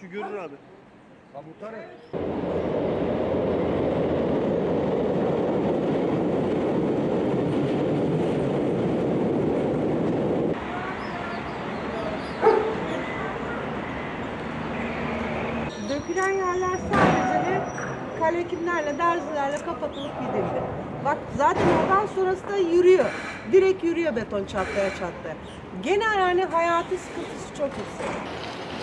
Şu görür abi. Dökülen yerler sadece de kalekimlerle, derzilerle kapatılıp gidildi. Bak zaten oradan sonrası da yürüyor. Direkt yürüyor beton çatlaya çatlaya. Gene yani hayati sıkıntısı çok yüksek.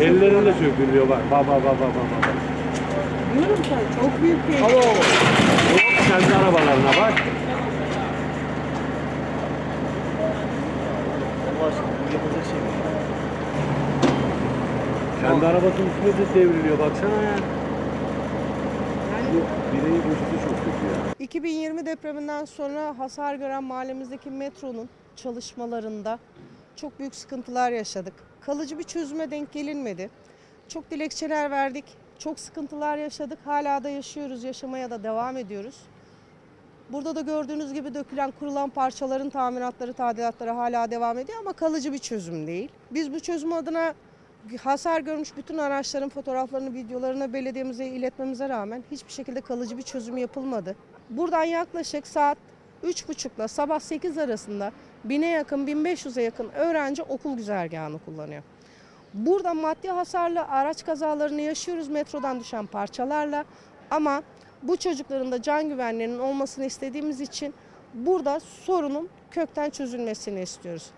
Ellerinde sökülüyor bak. Bak bak bak bak bak. bak. Diyorum sana çok büyük bir Alo. Hop, Kendi arabalarına bak. Kendi arabasının üstüne de devriliyor baksana ya. Şu bireyi boşluğu çok kötü ya. 2020 depreminden sonra hasar gören mahallemizdeki metronun çalışmalarında çok büyük sıkıntılar yaşadık. Kalıcı bir çözüme denk gelinmedi. Çok dilekçeler verdik. Çok sıkıntılar yaşadık. Hala da yaşıyoruz, yaşamaya da devam ediyoruz. Burada da gördüğünüz gibi dökülen, kurulan parçaların tamiratları, tadilatları hala devam ediyor ama kalıcı bir çözüm değil. Biz bu çözüm adına hasar görmüş bütün araçların fotoğraflarını, videolarını belediyemize iletmemize rağmen hiçbir şekilde kalıcı bir çözüm yapılmadı. Buradan yaklaşık saat 3.30 ile sabah 8 arasında bine yakın, 1500'e yakın öğrenci okul güzergahını kullanıyor. Burada maddi hasarlı araç kazalarını yaşıyoruz metrodan düşen parçalarla ama bu çocukların da can güvenliğinin olmasını istediğimiz için burada sorunun kökten çözülmesini istiyoruz.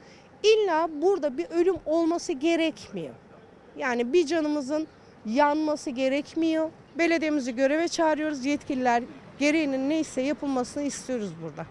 İlla burada bir ölüm olması gerekmiyor. Yani bir canımızın yanması gerekmiyor. Belediyemizi göreve çağırıyoruz. Yetkililer gereğinin neyse yapılmasını istiyoruz burada.